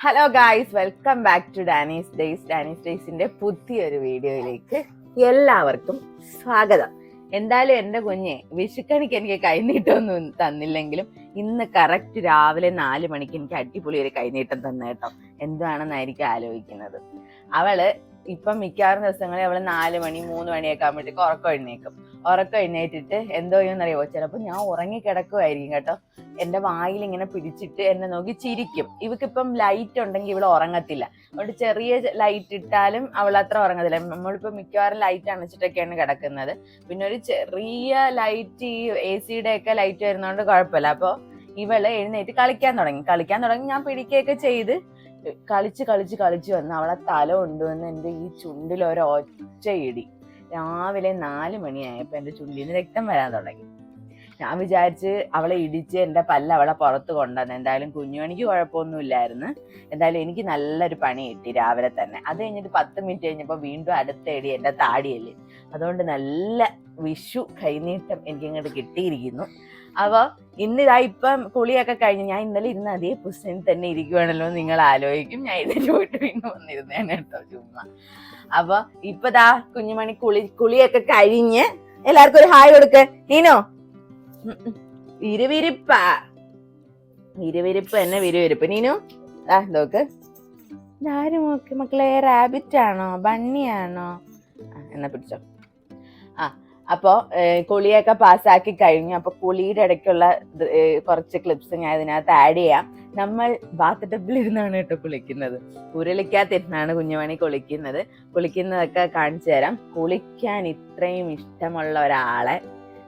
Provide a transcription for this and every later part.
Hello guys welcome back to Dani's days Dani's ഡേയ്സിന്റെ പുതിയൊരു വീഡിയോയിലേക്ക് എല്ലാവർക്കും സ്വാഗതം. എന്തായാലും എന്റെ കുഞ്ഞെ വിഷുക്കണിക്ക് എനിക്ക് കൈനീട്ടമൊന്നും തന്നില്ലെങ്കിലും ഇന്ന് കറക്റ്റ് രാവിലെ നാല് മണിക്ക് എനിക്ക് അടിപൊളി ഒരു കൈനീട്ടം തന്നെ കേട്ടോ. എന്താണെന്നായിരിക്കും ആലോചിക്കുന്നത്. അവൾ ഇപ്പം മിക്കവാറും ദിവസങ്ങളിൽ അവൾ നാല് മണി മൂന്ന് മണിയൊക്കെ ആകുമ്പോഴത്തേക്ക് ഉറക്കം എഴുന്നേക്കും ഉറക്കം എഴുന്നേറ്റിട്ട് എന്തോ ചെയ്യുമെന്നറിയോ ചിലപ്പോൾ ഞാൻ ഉറങ്ങി കിടക്കുമായിരിക്കും കേട്ടോ. എന്റെ വായിൽ ഇങ്ങനെ പിടിച്ചിട്ട് എന്നെ നോക്കി ചിരിക്കും. ഇവക്കിപ്പം ലൈറ്റ് ഉണ്ടെങ്കിൽ ഇവിടെ ഉറങ്ങത്തില്ല. അതുകൊണ്ട് ചെറിയ ലൈറ്റ് ഇട്ടാലും അവൾ അത്ര ഉറങ്ങത്തില്ല. നമ്മളിപ്പോൾ മിക്കവാറും ലൈറ്റ് അണച്ചിട്ടൊക്കെയാണ് കിടക്കുന്നത്. പിന്നെ ഒരു ചെറിയ ലൈറ്റ് ഈ എ സിയുടെ ഒക്കെ ലൈറ്റ് വരുന്നതുകൊണ്ട് കുഴപ്പമില്ല. അപ്പോൾ ഇവൾ എഴുന്നേറ്റ് കളിക്കാൻ തുടങ്ങി. കളിക്കാൻ തുടങ്ങി ഞാൻ പിടിക്കുകയൊക്കെ ചെയ്ത് കളിച്ച് കളിച്ച് കളിച്ച് വന്ന് അവളെ തല കൊണ്ടുവന്ന് എന്റെ ഈ ചുണ്ടിൽ ഒരു ഇടി. രാവിലെ നാല് മണിയായപ്പോൾ എന്റെ ചുണ്ടിന് രക്തം വരാൻ തുടങ്ങി. ഞാൻ വിചാരിച്ച് അവളെ ഇടിച്ച് എന്റെ പല്ല് അവളെ പുറത്ത് കൊണ്ടുവന്നു എന്തായാലും കുഞ്ഞുമണിക്ക് കുഴപ്പമൊന്നുമില്ലായിരുന്നു. എന്തായാലും എനിക്ക് നല്ലൊരു പണി കിട്ടി രാവിലെ തന്നെ. അത് കഴിഞ്ഞിട്ട് പത്ത് മിനിറ്റ് കഴിഞ്ഞപ്പോൾ വീണ്ടും അടുത്തേടി എന്റെ താടിയല്ലേ. അതുകൊണ്ട് നല്ല വിഷു കൈനീട്ടം എനിക്കിങ്ങോട്ട് കിട്ടിയിരിക്കുന്നു. അപ്പോൾ ഇന്നിതാ ഇപ്പം കുളിയൊക്കെ കഴിഞ്ഞ് ഞാൻ ഇന്നലെ ഇരുന്ന് അതേ പുസ്തകം തന്നെ ഇരിക്കുവാണല്ലോ നിങ്ങൾ ആലോചിക്കും. ഞാൻ ഇതിന് പോയിട്ട് പിന്നെ വന്നിരുന്നേനെ കേട്ടോ ചുമ്മാ. അപ്പൊ ഇപ്പതാ കുഞ്ഞുമണി കുളി കുളിയൊക്കെ കഴിഞ്ഞ് എല്ലാവർക്കും ഒരു ഹായ് കൊടുക്ക്. നീനോ. വിരുവിരിപ്പ. വിരുവിരിപ്പ് എന്നെ വിരുവിരിപ്പ്. നീനു? ആ നോക്ക് നോക്ക് മക്കളെ റാബിറ്റ് ആണോ? ബണ്ണിയാണോ? എന്നാ പിടിച്ചോ. ആ അപ്പോ കുളിയൊക്കെ പാസ്സാക്കി കഴിഞ്ഞു. അപ്പോൾ കുളിയുടെ ഇടയ്ക്കുള്ള കുറച്ച് ക്ലിപ്സ് ഞാൻ ഇതിനകത്ത് ആഡ് ചെയ്യാം. നമ്മൾ ബാത്ത് ടബിൽ ഇരുന്നാണ് കേട്ടോ കുളിക്കുന്നത്. ഉരുളിക്കകത്തിരുന്നാണ് കുഞ്ഞുമണി കുളിക്കുന്നത്. കുളിക്കുന്നതൊക്കെ കാണിച്ചു തരാം. കുളിക്കാൻ ഇത്രയും ഇഷ്ടമുള്ള ഒരാളെ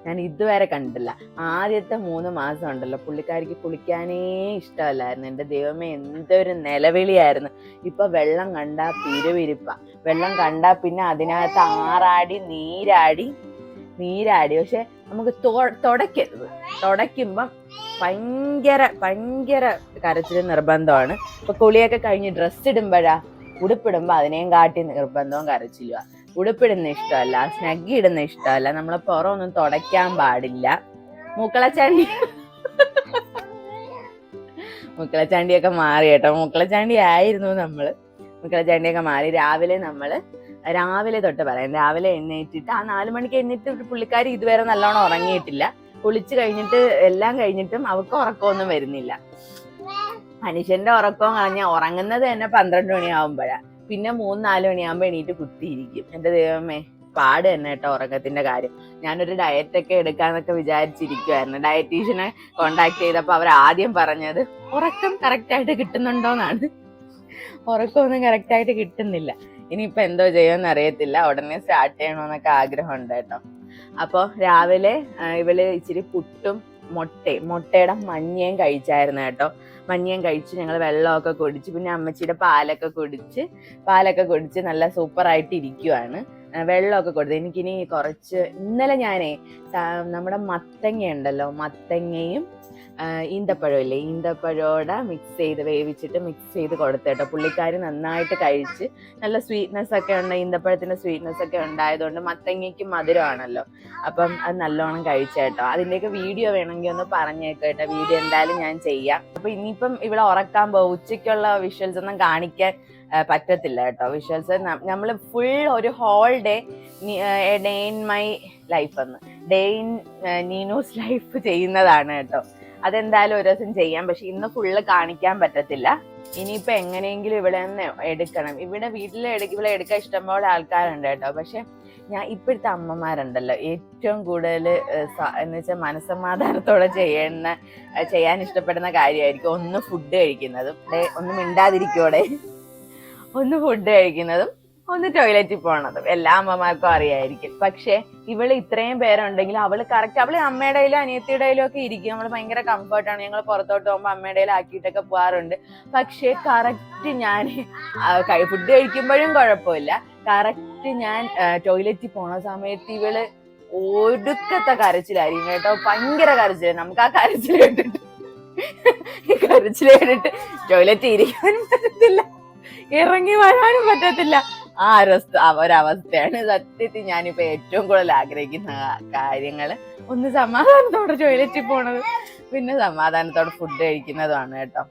ഞാൻ ഇതുവരെ കണ്ടില്ല ആദ്യത്തെ മൂന്ന് മാസം ഉണ്ടല്ലോ പുള്ളിക്കാരിക്ക് കുളിക്കാനേ ഇഷ്ടമല്ലായിരുന്നു. എന്റെ ദൈവമേ എന്തൊരു നിലവിളിയായിരുന്നു. ഇപ്പൊ വെള്ളം കണ്ടാൽ പിരുവിരിപ്പ. വെള്ളം കണ്ടാൽ പിന്നെ അതിനകത്ത് ആറാടി നീരാടി നീരാടി. പക്ഷെ നമുക്ക് തുടയ്ക്കരുത്. തുടയ്ക്കുമ്പം ഭയങ്കര ഭയങ്കര കരച്ചിൽ നിർബന്ധമാണ്. ഇപ്പൊ കുളിയൊക്കെ കഴിഞ്ഞ് ഡ്രസ്സ് ഇടുമ്പോഴാ ഉടുപ്പിടുമ്പോ അതിനെയും കാട്ടി നിർബന്ധവും കരച്ചിലുക ഉടുപ്പിടുന്ന ഇഷ്ടമല്ല സ്നഗ്ഗി ഇടുന്ന ഇഷ്ടമല്ല. നമ്മളെ പുറമൊന്നും തുടയ്ക്കാൻ പാടില്ല. മൂക്കളച്ചാണ്ടി. മുക്കളച്ചാണ്ടിയൊക്കെ മാറി കേട്ടോ. മുക്കളച്ചാണ്ടി ആയിരുന്നു നമ്മൾ. മുക്കളച്ചാണ്ടിയൊക്കെ മാറി. രാവിലെ നമ്മൾ രാവിലെ തൊട്ട് പറയാം. രാവിലെ എണ്ണീറ്റിട്ട് ആ നാല് മണിക്ക് എണ്ണീറ്റ് പുള്ളിക്കാരി ഇതുവരെ നല്ലോണം ഉറങ്ങിയിട്ടില്ല. കുളിച്ച് കഴിഞ്ഞിട്ട് എല്ലാം കഴിഞ്ഞിട്ടും അവൾക്ക് ഉറക്കമൊന്നും വരുന്നില്ല. മനുഷ്യന്റെ ഉറക്കം കളഞ്ഞാൽ ഉറങ്ങുന്നത് തന്നെ പന്ത്രണ്ട് മണിയാവുമ്പോഴാ. പിന്നെ മൂന്ന് നാല് മണിയാകുമ്പോൾ എണീറ്റ് കുത്തിയിരിക്കും. എന്റെ ദൈവമേ പാട് തന്നെ കേട്ടോ ഉറക്കത്തിന്റെ കാര്യം. ഞാനൊരു ഡയറ്റ് ഒക്കെ എടുക്കാന്നൊക്കെ വിചാരിച്ചിരിക്കുവായിരുന്നു. ഡയറ്റീഷ്യനെ കോണ്ടാക്ട് ചെയ്തപ്പോൾ അവർ ആദ്യം പറഞ്ഞത് ഉറക്കം കറക്റ്റായിട്ട് കിട്ടുന്നുണ്ടോന്നാണ്. ഉറക്കമൊന്നും കറക്റ്റായിട്ട് കിട്ടുന്നില്ല. ഇനിയിപ്പോ എന്തോ ചെയ്യുമെന്ന് അറിയത്തില്ല. ഉടനെ സ്റ്റാർട്ട് ചെയ്യണമെന്നൊക്കെ ആഗ്രഹമുണ്ട് കേട്ടോ. അപ്പോൾ രാവിലെ ഇവൾ ഇച്ചിരി പുട്ടും മുട്ടയും മുട്ടയുടെ മഞ്ഞയും കഴിച്ചായിരുന്നു കേട്ടോ. മഞ്ഞയും കഴിച്ച് ഞങ്ങൾ വെള്ളമൊക്കെ കുടിച്ച് പിന്നെ അമ്മച്ചിയുടെ പാലൊക്കെ കുടിച്ച് പാലൊക്കെ കുടിച്ച് നല്ല സൂപ്പറായിട്ട് ഇരിക്കുവാണ് വെള്ളമൊക്കെ കൊടുത്തു. എനിക്കിനി കുറച്ച് ഇന്നലെ ഞാനേ നമ്മുടെ മത്തങ്ങ ഉണ്ടല്ലോ മത്തങ്ങയും ഈന്തപ്പഴമില്ലേ ഈന്തപ്പഴോടെ മിക്സ് ചെയ്ത് വേവിച്ചിട്ട് മിക്സ് ചെയ്ത് കൊടുത്തേട്ടോ പുള്ളിക്കാരി നന്നായിട്ട് കഴിച്ച് നല്ല സ്വീറ്റ്നെസ് ഒക്കെ ഉണ്ട്. ഈന്തപ്പഴത്തിന്റെ സ്വീറ്റ്നെസ് ഒക്കെ ഉണ്ടായതുകൊണ്ട് മത്തങ്ങയ്ക്ക് മധുരമാണല്ലോ. അപ്പം അത് നല്ലോണം കഴിച്ചേട്ടോ അതിന്റെയൊക്കെ വീഡിയോ വേണമെങ്കിൽ ഒന്ന് പറഞ്ഞേക്കേട്ടോ വീഡിയോ എന്തായാലും ഞാൻ ചെയ്യാം. അപ്പം ഇനിയിപ്പം ഇവിടെ ഉറക്കാൻ പോകും ഉച്ചയ്ക്കുള്ള വിഷ്വൽസ് ഒന്നും കാണിക്കാൻ പറ്റത്തില്ല കേട്ടോ. വിഷ്വൽസ് നമ്മൾ ഫുൾ ഒരു whole day day in my life എന്ന്. ഡേ ഇൻ നീനൂസ് ലൈഫ് ചെയ്യുന്നതാണ് കേട്ടോ. അതെന്തായാലും ഒരു ദിവസം ചെയ്യാം. പക്ഷെ ഇന്ന് ഫുള്ള് കാണിക്കാൻ പറ്റത്തില്ല. ഇനിയിപ്പോൾ എങ്ങനെയെങ്കിലും ഇവിടെ നിന്ന് എടുക്കണം. ഇവിടെ വീട്ടിൽ ഇവിടെ എടുക്കാൻ ഇഷ്ടംപോലെ ആൾക്കാരുണ്ട് കേട്ടോ. പക്ഷെ ഞാൻ ഇപ്പോഴത്തെ അമ്മമാരുണ്ടല്ലോ. ഏറ്റവും കൂടുതൽ എന്ന് വെച്ചാൽ മനസ്സമാധാനത്തോടെ ചെയ്യുന്ന ചെയ്യാൻ ഇഷ്ടപ്പെടുന്ന കാര്യമായിരിക്കും ഒന്ന് ഫുഡ് കഴിക്കുന്നതും. ഒന്ന് മിണ്ടാതിരിക്കോടെ ഒന്ന് ഫുഡ് കഴിക്കുന്നതും ഒന്ന് ടോയ്ലറ്റിൽ പോണതും. എല്ലാ അമ്മമാർക്കും അറിയായിരിക്കും. പക്ഷെ ഇവൾ ഇത്രയും പേരുണ്ടെങ്കിൽ അവൾ കറക്റ്റ് അവൾ അമ്മയുടെ കയ്യിലും അനിയത്തിയുടെ ഒക്കെ ഇരിക്കും. അവൾ ഭയങ്കര കംഫർട്ടാണ് ഞങ്ങൾ പുറത്തോട്ട് പോകുമ്പോൾ അമ്മയുടെ ആക്കിയിട്ടൊക്കെ പോകാറുണ്ട് പക്ഷെ കറക്റ്റ് ഞാൻ ഫുഡ് കഴിക്കുമ്പോഴും കുഴപ്പമില്ല. കറക്റ്റ് ഞാൻ ടോയ്ലറ്റിൽ പോണ സമയത്ത് ഇവൾ ഒടുക്കത്തെ കരച്ചിലായിരിക്കും കേട്ടോ. ഭയങ്കര കരച്ചിൽ. നമുക്ക് ആ കരച്ചിൽ കേട്ടിട്ട് ടോയ്ലറ്റ് ഇരിക്കാനും പറ്റത്തില്ല. ഇറങ്ങി വരാനും പറ്റത്തില്ല. ആ ആ ഒരവസ്ഥയാണ് സത്യത്തിൽ ഞാനിപ്പോ ഏറ്റവും കൂടുതൽ ആഗ്രഹിക്കുന്ന കാര്യങ്ങൾ. ഒന്ന് സമാധാനത്തോടെ ടോയ്ലറ്റിൽ പോണത്. പിന്നെ സമാധാനത്തോടെ ഫുഡ് കഴിക്കുന്നതുമാണ് കേട്ടോ.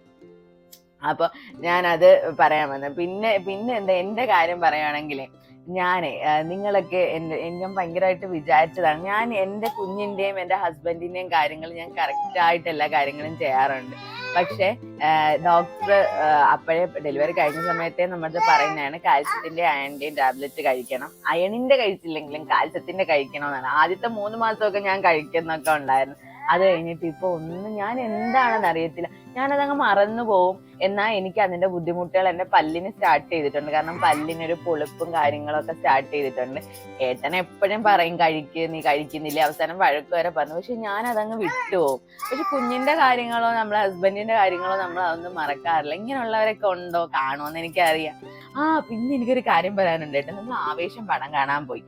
അപ്പൊ ഞാനത് പറയാൻ വന്നത് പിന്നെ പിന്നെ എന്താ എന്റെ കാര്യം പറയുകയാണെങ്കിൽ ഞാനേ നിങ്ങളൊക്കെ എന്റെ എൻ- ഞാൻ ഭയങ്കരമായിട്ട് വിചാരിച്ചതാണ്. ഞാൻ എന്റെ കുഞ്ഞിന്റെയും എന്റെ ഹസ്ബൻഡിന്റെയും കാര്യങ്ങൾ ഞാൻ കറക്റ്റായിട്ട് എല്ലാ കാര്യങ്ങളും ചെയ്യാറുണ്ട്. പക്ഷേ ഡോക്ടർ അപ്പോഴേ ഡെലിവറി കഴിഞ്ഞ സമയത്തേ നമ്മളത് പറയുന്നതാണ് കാൽസ്യത്തിന്റെ അയണിന്റെയും ടാബ്ലറ്റ് കഴിക്കണം. അയണിന്റെ കഴിച്ചില്ലെങ്കിലും കാൽസ്യത്തിന്റെ കഴിക്കണമെന്നാണ്. ആദ്യത്തെ മൂന്ന് മാസമൊക്കെ ഞാൻ കഴിക്കുന്നൊക്കെ ഉണ്ടായിരുന്നു. അത് കഴിഞ്ഞിട്ട് ഇപ്പൊ ഒന്നും ഞാൻ എന്താണെന്ന് അറിയത്തില്ല. ഞാനതങ്ങ് മറന്നു പോവും. എന്നാ എനിക്ക് അതിന്റെ ബുദ്ധിമുട്ടുകൾ എന്റെ പല്ലിന് സ്റ്റാർട്ട് ചെയ്തിട്ടുണ്ട്. കാരണം പല്ലിനൊരു പൊളിപ്പും കാര്യങ്ങളൊക്കെ സ്റ്റാർട്ട് ചെയ്തിട്ടുണ്ട്. ഏട്ടൻ എപ്പോഴും പറയും കഴിക്ക് നീ കഴിക്കുന്നില്ല. അവസാനം വഴക്ക് വരെ പറഞ്ഞു. പക്ഷെ ഞാൻ അതങ്ങ് വിട്ടുപോകും പക്ഷെ കുഞ്ഞിന്റെ കാര്യങ്ങളോ നമ്മളെ ഹസ്ബൻഡിന്റെ കാര്യങ്ങളോ നമ്മൾ അതൊന്നും മറക്കാറില്ല. ഇങ്ങനെയുള്ളവരൊക്കെ ഉണ്ടോ? കാണുമെന്ന് എനിക്കറിയാം. ആ പിന്നെ എനിക്കൊരു കാര്യം പറയാനുണ്ട് കേട്ടോ നമ്മൾ ആവേശം പടം കാണാൻ പോയി.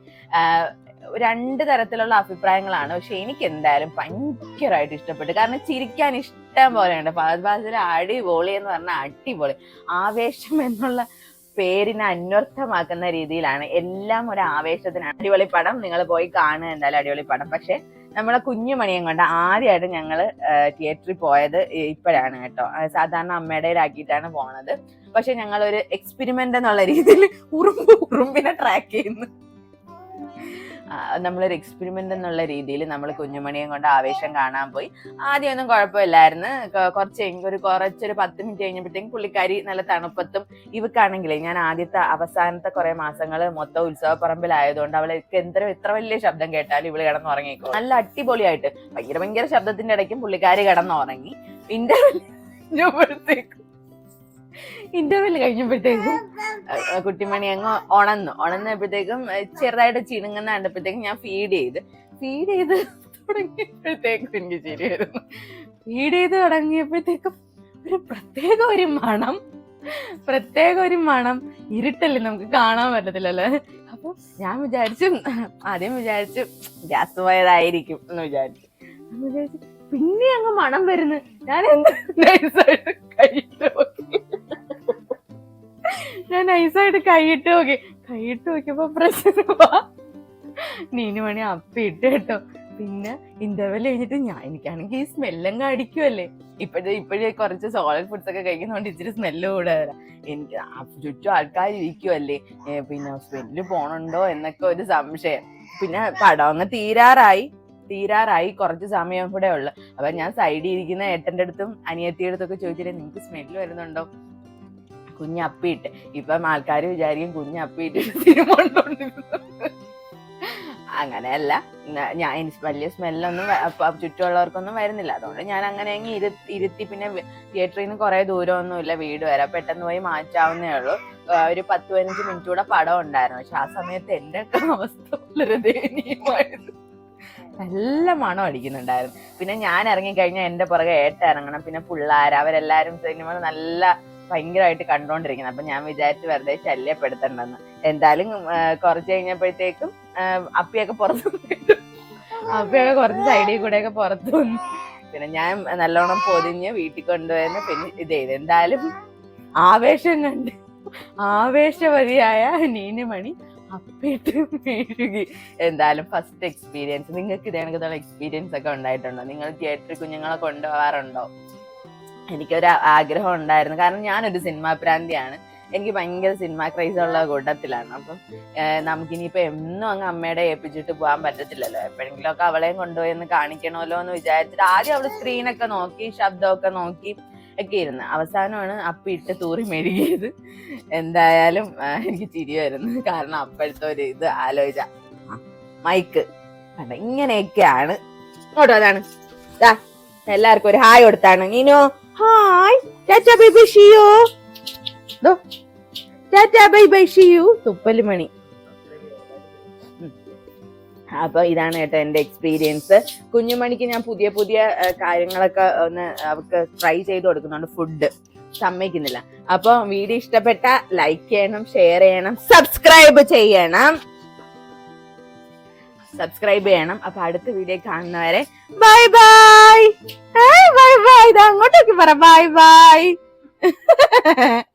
രണ്ട് തരത്തിലുള്ള അഭിപ്രായങ്ങളാണ്. പക്ഷെ എനിക്ക് എന്തായാലും ഭയങ്കരമായിട്ട് ഇഷ്ടപ്പെട്ടു. കാരണം ചിരിക്കാൻ ഇഷ്ടം പോലെയുണ്ട്. ഫഹദ് ഫാസിലെ അടിപൊളി എന്ന് പറഞ്ഞാൽ അടിപൊളി. ആവേശം എന്നുള്ള പേരിനെ അന്വർത്ഥമാക്കുന്ന രീതിയിലാണ്. എല്ലാം ഒരു ആവേശത്തിനാണ്. അടിപൊളി പടം. നിങ്ങൾ പോയി കാണുക എന്തായാലും അടിപൊളി പടം. പക്ഷെ നമ്മളെ കുഞ്ഞുമണിയും കൊണ്ട് ആദ്യമായിട്ട് ഞങ്ങൾ തിയേറ്ററിൽ പോയത് ഇപ്പോഴാണ് കേട്ടോ. സാധാരണ അമ്മയുടേതാക്കിയിട്ടാണ് പോണത്. പക്ഷെ ഞങ്ങളൊരു എക്സ്പെരിമെന്റ് എന്നുള്ള രീതിയിൽ ഉറുമ്പ് ഉറുമ്പിനെ ട്രാക്ക് ചെയ്യുന്നു. നമ്മളൊരു എക്സ്പെരിമെന്റ് എന്നുള്ള രീതിയിൽ നമ്മൾ കുഞ്ഞുമണിയും കൊണ്ട് ആവേശം കാണാൻ പോയി. ആദ്യമൊന്നും കുഴപ്പമില്ലായിരുന്നു. കുറച്ച് ഒരു കുറച്ചൊരു പത്ത് മിനിറ്റ് കഴിഞ്ഞപ്പോഴത്തേക്കും പുള്ളിക്കാരി നല്ല തണുപ്പത്തും ഇവക്കാണെങ്കിലേ ഞാൻ ആദ്യത്തെ അവസാനത്തെ കുറെ മാസങ്ങൾ മൊത്തം ഉത്സവപ്പറമ്പിലായതുകൊണ്ട് അവൾക്ക് എന്തര എത്ര വലിയ ശബ്ദം കേട്ടാലും ഇവൾ കിടന്നുറങ്ങിക്കോ നല്ല അടിപൊളിയായിട്ട് ഭയങ്കര ഭയങ്കര ശബ്ദത്തിന്റെ ഇടയ്ക്കും പുള്ളിക്കാരി കിടന്നുറങ്ങി. ഇന്റർവെൽ കഴിഞ്ഞപ്പോഴത്തേക്കും ഇന്റർവെൽ കഴിഞ്ഞപ്പോഴത്തേക്കും കുട്ടിമണി അങ്ങ് ഉണന്നു. ഉണന്നപ്പോഴത്തേക്കും ചെറുതായിട്ട് ചിണുങ്ങുന്ന കണ്ടപ്പോഴത്തേക്കും ഞാൻ ഫീഡ് ചെയ്ത്. ഫീഡ് ചെയ്ത് തുടങ്ങിയപ്പോഴത്തേക്കും എനിക്ക് ശരിയായിരുന്നു ഫീഡ് ചെയ്ത് തുടങ്ങിയപ്പോഴത്തേക്കും ഒരു പ്രത്യേക ഒരു മണം പ്രത്യേക ഒരു മണം. ഇരുട്ടല്ലേ നമുക്ക് കാണാൻ പറ്റത്തില്ലല്ലോ. അപ്പൊ ഞാൻ വിചാരിച്ചു ആദ്യം വിചാരിച്ചു ഗ്യാസ് പോയതായിരിക്കും എന്ന് വിചാരിച്ചു. വിചാരിച്ചു പിന്നെ അങ്ങ് മണം വരുന്നു. ഞാൻ എന്ത് നൈസായിട്ട് നോക്കി ഞാൻ നൈസായിട്ട് കൈയിട്ട് നോക്കി. കൈയിട്ട് നോക്കിയപ്പോ പ്രശ്നമാ നീനു മണി അപ്പിട്ട് കേട്ടോ. പിന്നെ ഇന്റർവെൽ കഴിഞ്ഞിട്ട് ഞാൻ എനിക്കാണെങ്കിൽ ഈ സ്മെല്ലങ്ങ് അടിക്കുമല്ലേ ഇപ്പോഴേ ഇപ്പോഴേ കുറച്ച് സോളിഡ് ഫുഡ്സ് ഒക്കെ കഴിക്കുന്നതുകൊണ്ട് ഇച്ചിരി സ്മെല്ല് കൂടുതലാ എനിക്ക് ചുറ്റും ആൾക്കാർ ഇരിക്കുമല്ലേ പിന്നെ സ്മെല്ല് പോണുണ്ടോ എന്നൊക്കെ ഒരു സംശയം. പിന്നെ പടം തീരാറായി. തീരാറായി കുറച്ച് സമയം കൂടെ ഉള്ളു. അപ്പൊ ഞാൻ സൈഡിൽ ഇരിക്കുന്ന ഏട്ടന്റെ അടുത്തും അനിയത്തിയുടെ അടുത്തൊക്കെ ചോദിച്ചിട്ട് നിങ്ങൾക്ക് സ്മെല്ല് വരുന്നുണ്ടോ? കുഞ്ഞ് അപ്പിയിട്ട് ഇപ്പം ആൾക്കാർ വിചാരിക്കും കുഞ്ഞപ്പിയിട്ട് സിനിമ അങ്ങനെയല്ല. ഞാൻ എനിക്ക് വലിയ സ്മെല്ലൊന്നും ചുറ്റുമുള്ളവർക്കൊന്നും വരുന്നില്ല. അതുകൊണ്ട് ഞാൻ അങ്ങനെ അങ്ങ് ഇരു ഇരുത്തി പിന്നെ തിയേറ്ററിൽ നിന്ന് കുറെ ദൂരമൊന്നുമില്ല. വീട് വരെ പെട്ടെന്ന് പോയി മാറ്റാവുന്നേ ഉള്ളൂ. ഒരു പത്ത് പതിനഞ്ച് മിനിറ്റ് കൂടെ പടം ഉണ്ടായിരുന്നു. പക്ഷെ ആ സമയത്ത് എന്റെ ഒക്കെ അവസ്ഥ നല്ല മണം അടിക്കുന്നുണ്ടായിരുന്നു. പിന്നെ ഞാൻ ഇറങ്ങിക്കഴിഞ്ഞാൽ എന്റെ പുറകെ ഏട്ട ഇറങ്ങണം. പിന്നെ പിള്ളേർ അവരെല്ലാരും സിനിമ നല്ല ഭയങ്കരമായിട്ട് കണ്ടോണ്ടിരിക്കുന്നത് അപ്പൊ ഞാൻ വിചാരിച്ചു വെറുതെ ശല്യപ്പെടുത്തണ്ടെന്ന്. എന്തായാലും കുറച്ച് കഴിഞ്ഞപ്പോഴത്തേക്കും അപ്പിയൊക്കെ പുറത്തു അപ്പിയൊക്കെ കുറച്ച് സൈഡിൽ കൂടെ ഒക്കെ പുറത്തു വന്നു. പിന്നെ ഞാൻ നല്ലോണം പൊതിഞ്ഞ് വീട്ടിൽ കൊണ്ടുവന്ന് പിന്നെ ഇത് ചെയ്ത് എന്തായാലും ആവേശം കണ്ട് ആവേശവതിയായ നീനുമണി അപ്പിട്ട് മെഴുകി. എന്തായാലും ഫസ്റ്റ് എക്സ്പീരിയൻസ് നിങ്ങൾക്ക് ഇതേ കണക്കുള്ള എക്സ്പീരിയൻസ് ഒക്കെ ഉണ്ടായിട്ടുണ്ടോ? നിങ്ങൾ തിയേറ്ററിൽ കുഞ്ഞുങ്ങളെ കൊണ്ടുപോകാറുണ്ടോ? എനിക്കൊരു ആഗ്രഹം ഉണ്ടായിരുന്നു. കാരണം ഞാനൊരു സിനിമാ പ്രാന്തിയാണ് എനിക്ക് ഭയങ്കര സിനിമ ക്രൈസ് ഉള്ള കൂട്ടത്തിലാണ്. അപ്പം നമുക്കിനിയിപ്പോൾ നമുക്കിനിയിപ്പോ എന്നും അങ്ങ് അമ്മയുടെ ഏൽപ്പിച്ചിട്ട് പോകാൻ പറ്റത്തില്ലല്ലോ. എപ്പോഴെങ്കിലും ഒക്കെ അവളെയും കൊണ്ടുപോയി ഒന്ന് കാണിക്കണമല്ലോ എന്ന് വിചാരിച്ചിട്ട് ആദ്യം അവൾ സ്ക്രീനൊക്കെ നോക്കി ശബ്ദമൊക്കെ നോക്കി ഒക്കെ ഇരുന്ന്. അവസാനമാണ് അപ്പിട്ട് തൂറി മെഴുകിയത്. എന്തായാലും എനിക്ക് ചിരി കാരണം അപ്പോഴത്തെ ഒരു ഇത് ആലോചിച്ച മൈക്ക്. ഇങ്ങനെയൊക്കെയാണ്. ഇങ്ങോട്ടോ അതാണ് എല്ലാവർക്കും ഒരു ഹായ് കൊടുത്താണ്. Nino. Hi tata bye bye Shiyo tata bye bye Shiyu തുപ്പൽ മണി. അപ്പൊ ഇതാണ് കേട്ടോ എന്റെ എക്സ്പീരിയൻസ് കുഞ്ഞുമണിക്ക് ഞാൻ പുതിയ പുതിയ കാര്യങ്ങളൊക്കെ ഒന്ന് അവർക്ക് ട്രൈ ചെയ്ത് കൊടുക്കുന്നുണ്ട് ഫുഡ് സമ്മതിക്കുന്നില്ല. അപ്പൊ വീഡിയോ ഇഷ്ടപ്പെട്ട ലൈക്ക് ചെയ്യണം ഷെയർ ചെയ്യണം സബ്സ്ക്രൈബ് ചെയ്യണം. സബ്സ്ക്രൈബ് ചെയ്യണം. അപ്പൊ അടുത്ത വീഡിയോ കാണുന്നവരെ ബൈ ബൈ ബൈ ബൈ ഇത് അങ്ങോട്ടേക്ക് പറ. Bye bye